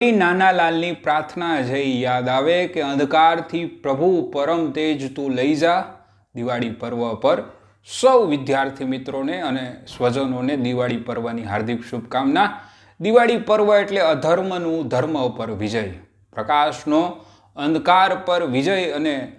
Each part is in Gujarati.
નાના લાલની પ્રાર્થના જઈ યાદ આવે કે અંધકારથી પ્રભુ પરમ તેજ તું લઈ જા. દિવાળી પર્વ પર સૌ વિદ્યાર્થી મિત્રોને અને સ્વજનોને દિવાળી પર્વની હાર્દિક શુભકામના. દિવાળી પર્વ એટલે અધર્મનું ધર્મ પર વિજય. પ્રકાશનો અંધકાર પર વિજય અને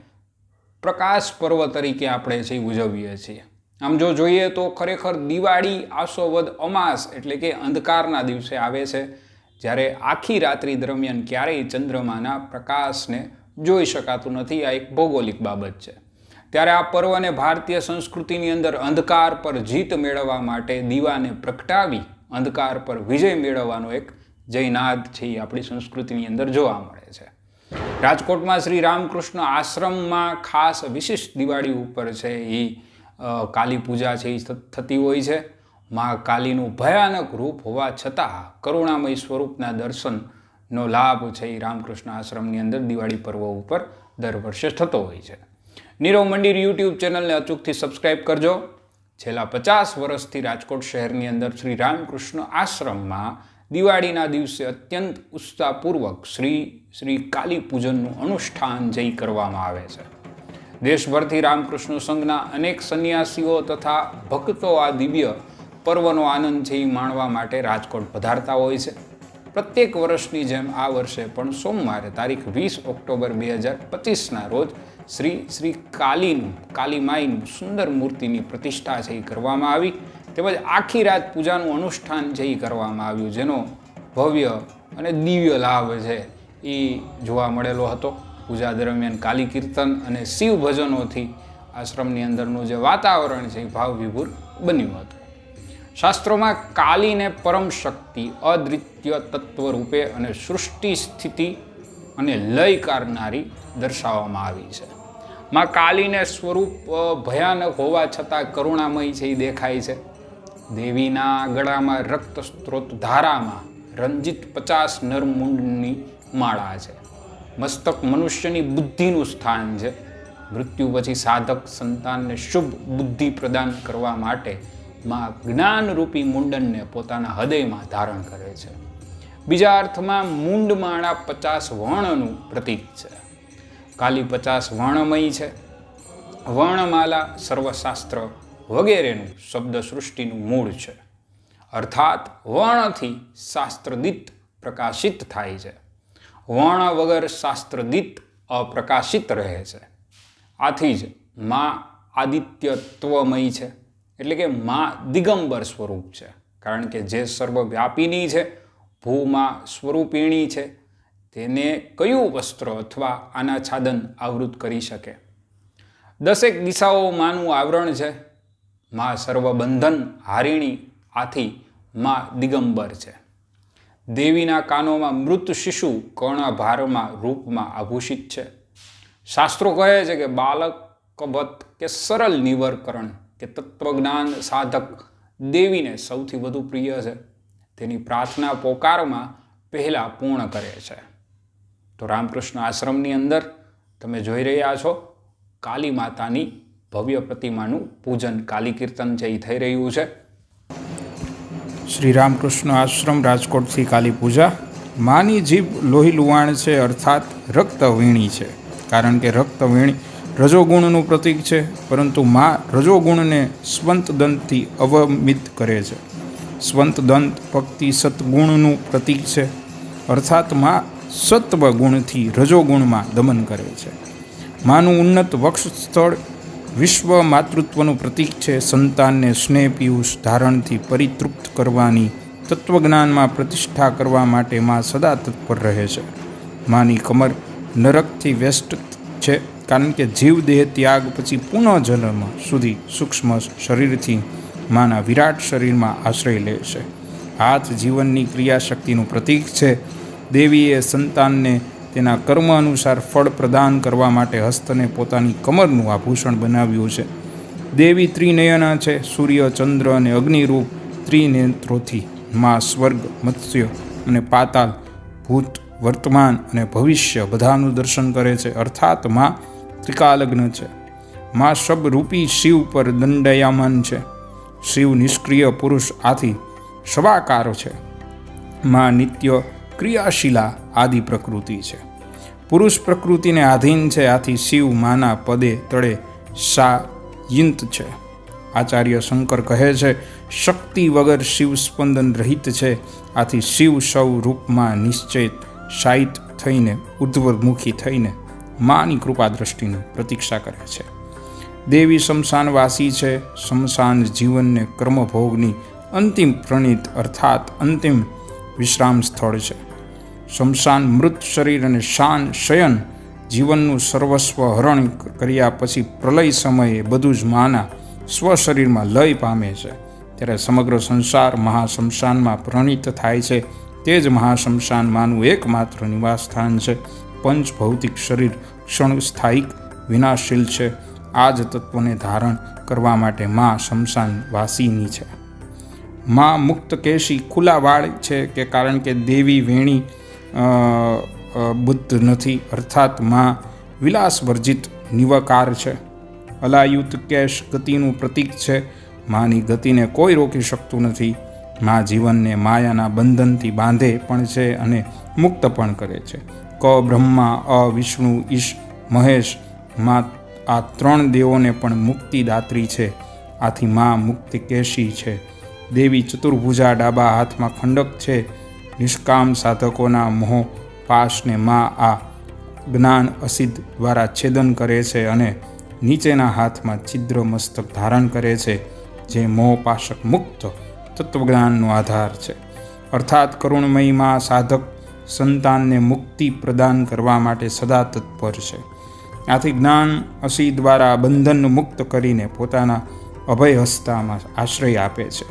પ્રકાશ પર્વ તરીકે આપણે છે ઉજવીએ છીએ. આમ જો જોઈએ તો ખરેખર દિવાળી આસોવદ અમાસ એટલે કે અંધકારના દિવસે આવે છે. જ્યારે આખી રાત્રિ દરમિયાન ક્યારેય ચંદ્રમાના પ્રકાશને જોઈ શકાતું નથી, આ એક ભૌગોલિક બાબત છે. ત્યારે આ પર્વને ભારતીય સંસ્કૃતિની અંદર અંધકાર પર જીત મેળવવા માટે દીવાને પ્રગટાવી અંધકાર પર વિજય મેળવવાનો એક જયનાદ છે એ આપણી સંસ્કૃતિની અંદર જોવા મળે છે. રાજકોટમાં શ્રી રામકૃષ્ણ આશ્રમમાં ખાસ વિશિષ્ટ દિવાળી ઉપર છે એ કાલી પૂજા છે એ થતી હોય છે. મા કાલીનું ભયાનક રૂપ હોવા છતાં કરુણામય સ્વરૂપના દર્શનનો લાભ છે એ રામકૃષ્ણ આશ્રમની અંદર દિવાળી પર્વ ઉપર દર વર્ષે થતો હોય છે. નીરવ મંદિર યુટ્યુબ ચેનલને અચૂકથી સબસ્ક્રાઈબ કરજો. છેલ્લા પચાસ વર્ષથી રાજકોટ શહેરની અંદર શ્રી રામકૃષ્ણ આશ્રમમાં દિવાળીના દિવસે અત્યંત ઉત્સાહપૂર્વક શ્રી શ્રી કાલી પૂજનનું અનુષ્ઠાન જઈ કરવામાં આવે છે. દેશભરથી રામકૃષ્ણ સંઘના અનેક સંન્યાસીઓ તથા ભક્તો આ દિવ્ય પર્વનો આનંદ છે એ માણવા માટે રાજકોટ પધારતા હોય છે. પ્રત્યેક વર્ષની જેમ આ વર્ષે પણ સોમવારે તારીખ વીસ ઓક્ટોબર બે હજાર પચીસના રોજ શ્રી શ્રી કાલીનું, કાલીમાઈનું સુંદર મૂર્તિની પ્રતિષ્ઠા છે એ કરવામાં આવી. તેમજ આખી રાત પૂજાનું અનુષ્ઠાન છે એ કરવામાં આવ્યું, જેનો ભવ્ય અને દિવ્ય લાભ છે એ જોવા મળેલો હતો. પૂજા દરમિયાન કાલી કીર્તન અને શિવ ભજનોથી આશ્રમની અંદરનું જે વાતાવરણ છે એ ભાવ વિભૂર બન્યું હતું. શાસ્ત્રોમાં કાલીને પરમ શક્તિ, અદ્વિત્ય તત્વ રૂપે અને સૃષ્ટિ સ્થિતિ અને લય કારનારી દર્શાવવામાં આવી છે. માં કાલીને સ્વરૂપ ભયાનક હોવા છતાં કરુણામય છે એ દેખાય છે. દેવીના ગળામાં રક્ત સ્ત્રોત ધારામાં રંજિત પચાસ નરમુંડની માળા છે. મસ્તક મનુષ્યની બુદ્ધિનું સ્થાન છે. મૃત્યુ પછી સાધક સંતાનને શુભ બુદ્ધિ પ્રદાન કરવા માટે માં જ્ઞાનરૂપી મુંડનને પોતાના હૃદયમાં ધારણ કરે છે. બીજા અર્થમાં, મુંડમાળા પચાસ વર્ણનું પ્રતીક છે. કાલી પચાસ વર્ણમય છે. વર્ણમાલા સર્વશાસ્ત્ર વગેરેનું શબ્દ સૃષ્ટિનું મૂળ છે. અર્થાત, વર્ણથી શાસ્ત્રદિત પ્રકાશિત થાય છે. વર્ણ વગર શાસ્ત્રદિત અપ્રકાશિત રહે છે. આથી જ મા આદિત્યત્વમય છે. એટલે કે માં દિગંબર સ્વરૂપ છે. કારણ કે જે સર્વવ્યાપીની છે, ભૂમાં સ્વરૂપિણી છે, તેને કયું વસ્ત્ર અથવા આના છાદન આવૃત કરી શકે? દસેક દિશાઓ માનું આવરણ છે. મા સર્વબંધન હારિણી આથી મા દિગંબર છે. દેવીના કાનોમાં મૃત શિશુ કર્ણભારમાં રૂપમાં આભૂષિત છે. શાસ્ત્રો કહે છે કે બાલક કબત કે સરળ નિવરકરણ કે તત્વજ્ઞાન સાધક દેવીને સૌથી વધુ પ્રિય છે. તેની પ્રાર્થના પોકારમાં પહેલાં પૂર્ણ કરે છે. તો રામકૃષ્ણ આશ્રમની અંદર તમે જોઈ રહ્યા છો, કાલી માતાની ભવ્ય પ્રતિમાનું પૂજન, કાલી કીર્તન જે થઈ રહ્યું છે. શ્રી રામકૃષ્ણ આશ્રમ રાજકોટથી કાલી પૂજા. માની જીભ લોહી લુવાણ છે, અર્થાત રક્તવીણી છે. કારણ કે રક્તવીણી રજોગુણનું પ્રતીક છે, પરંતુ મા રજોગુણને સ્વંત દંતથી અવમિત કરે છે. સ્વંત દંત ભક્તિ સત્ગુણનું પ્રતીક છે, અર્થાત મા સત્વ ગુણથી રજોગુણમાં દમન કરે છે. માનું ઉન્નત વક્ષ સ્થળ વિશ્વ માતૃત્વનું પ્રતીક છે, સંતાનને સ્નેહ પિયુષ ધારણથી પરિતૃપ્ત કરવાની તત્વજ્ઞાનમાં પ્રતિષ્ઠા કરવા માટે માં સદા તત્પર રહે છે. માની કમર નરકથી વ્યસ્ત છે કારણ કે જીવદેહ ત્યાગ પછી પુનઃજન્મ સુધી સૂક્ષ્મ શરીરથી માના વિરાટ શરીરમાં આશ્રય લે છે. હાથ જીવનની ક્રિયાશક્તિનું પ્રતીક છે. દેવીએ સંતાનને તેના કર્મ અનુસાર ફળ પ્રદાન કરવા માટે હસ્તને પોતાની કમરનું આભૂષણ બનાવ્યું છે. દેવી ત્રિનયના છે. સૂર્ય, ચંદ્ર અને અગ્નિરૂપ ત્રિનેત્રોથી માં સ્વર્ગ, મત્સ્ય અને પાતાલ ભૂત વર્તમાન અને ભવિષ્ય બધાનું દર્શન કરે છે. અર્થાતમાં ત્રિકાલગ્ન છે. મા શબરૂપી શિવ પર દંડયામાન છે. શિવ નિષ્ક્રિય પુરુષ આથી સવાકાર છે. મા નિત્ય ક્રિયાશીલા આદિ પ્રકૃતિ છે. પુરુષ પ્રકૃતિને આધીન છે, આથી શિવ માના પદે તળે સા યિંત છે. આચાર્ય શંકર કહે છે, શક્તિ વગર શિવ સ્પંદન રહિત છે. આથી શિવ સૌ રૂપમાં નિશ્ચિત શાયિત થઈને ઉદ્વર્મુખી થઈને માની કૃપા દ્રષ્ટિની પ્રતીક્ષા કરે છે. દેવી શમશાનવાસી છે, શમશાન જીવનને કર્મભોગની અંતિમ પ્રણીત અર્થાત અંતિમ વિશ્રામ સ્થળ છે. શમશાન મૃત શરીર અને શાન શયન જીવનનું સર્વસ્વ હરણ કર્યા પછી પ્રલય સમયે બધું જ માના સ્વશરીરમાં લય પામે છે. ત્યારે સમગ્ર સંસાર મહાશમશાનમાં પ્રણીત થાય છે. તે જ મહાશમશાન માનું એકમાત્ર નિવાસ સ્થાન છે. પંચ ભૌતિક શરીર ક્ષણ સ્થાયિક, વિનાશીલ છે. આ જ તત્વને ધારણ કરવા માટે મા શમશાન વાસીની છે. મા મુક્ત કેશી ખુલ્લા વાળ છે કે કારણ કે દેવી વેણી બુદ્ધ નથી. અર્થાત મા વિલાસ વર્જિત નિવકાર છે. અલાયુત કેશ ગતિનું પ્રતીક છે. માની ગતિને કોઈ રોકી શકતું નથી. મા જીવનને માયાના બંધનથી બાંધે પણ છે અને મુક્ત પણ કરે છે. ક બ્રહ્મા, અ વિષ્ણુ, ઈશ, મહેશ, મા, આ ત્રણ દેવોને પણ મુક્તિદાત્રી છે. આથી મા મુક્તિ કેશી છે. દેવી ચતુર્ભુજા ડાબા હાથમાં ખંડક છે. નિષ્કામ સાધકોના મોહ પાશને મા આ જ્ઞાન અસિદ્ધ દ્વારા છેદન કરે છે અને નીચેના હાથમાં છિદ્ર મસ્તક ધારણ કરે છે, જે મોહપાશક મુક્ત તત્વજ્ઞાનનો આધાર છે. અર્થાત કરુણમયી માં સાધક સંતાનને મુક્તિ પ્રદાન કરવા માટે સદા તત્પર છે. આથી જ્ઞાન અસી દ્વારા બંધન મુક્ત કરીને પોતાના અભય હસ્તામાં આશ્રય આપે છે.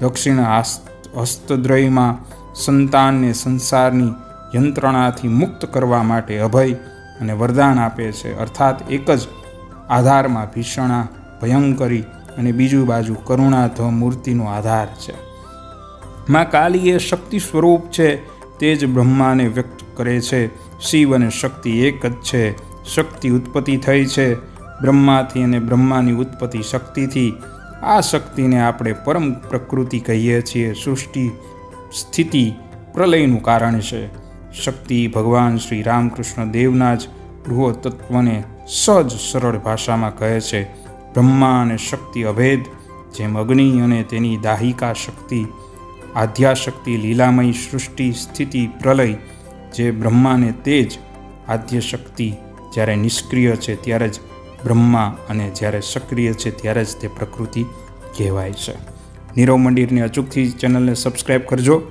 દક્ષિણ હસ્તદ્રયમાં સંતાનને સંસારની યંત્રણાથી મુક્ત કરવા માટે અભય અને વરદાન આપે છે. અર્થાત એક જ આધારમાં ભીષણા, ભયંકરી અને બીજું બાજુ કરુણાધ મૂર્તિનો આધાર છે. માં કાલી એ શક્તિ સ્વરૂપ છે તે જ બ્રહ્માને વ્યક્ત કરે છે. શિવ અને શક્તિ એક જ છે. શક્તિ ઉત્પત્તિ થઈ છે. બ્રહ્માથી અને બ્રહ્માની ઉત્પત્તિ શક્તિથી. આ શક્તિને આપણે પરમ પ્રકૃતિ કહીએ છીએ. સૃષ્ટિ, સ્થિતિ, પ્રલયનું કારણ છે. શક્તિ ભગવાન શ્રી રામકૃષ્ણ દેવના જ ગૃહ તત્વને સહજ સરળ ભાષામાં કહે છે. બ્રહ્મા અને શક્તિ અભેદ, જેમ અગ્નિ અને તેની દાહિકા શક્તિ આદ્યાશક્તિ લીલામય સૃષ્ટિ, સ્થિતિ, પ્રલય જે બ્રહ્માને તે જ આદ્યશક્તિ જ્યારે નિષ્ક્રિય છે ત્યારે જ બ્રહ્મા અને જ્યારે સક્રિય છે ત્યારે જ તે પ્રકૃતિ કહેવાય છે. નીરવ મંદિરની અચૂકથી ચેનલને સબસ્ક્રાઈબ કરજો.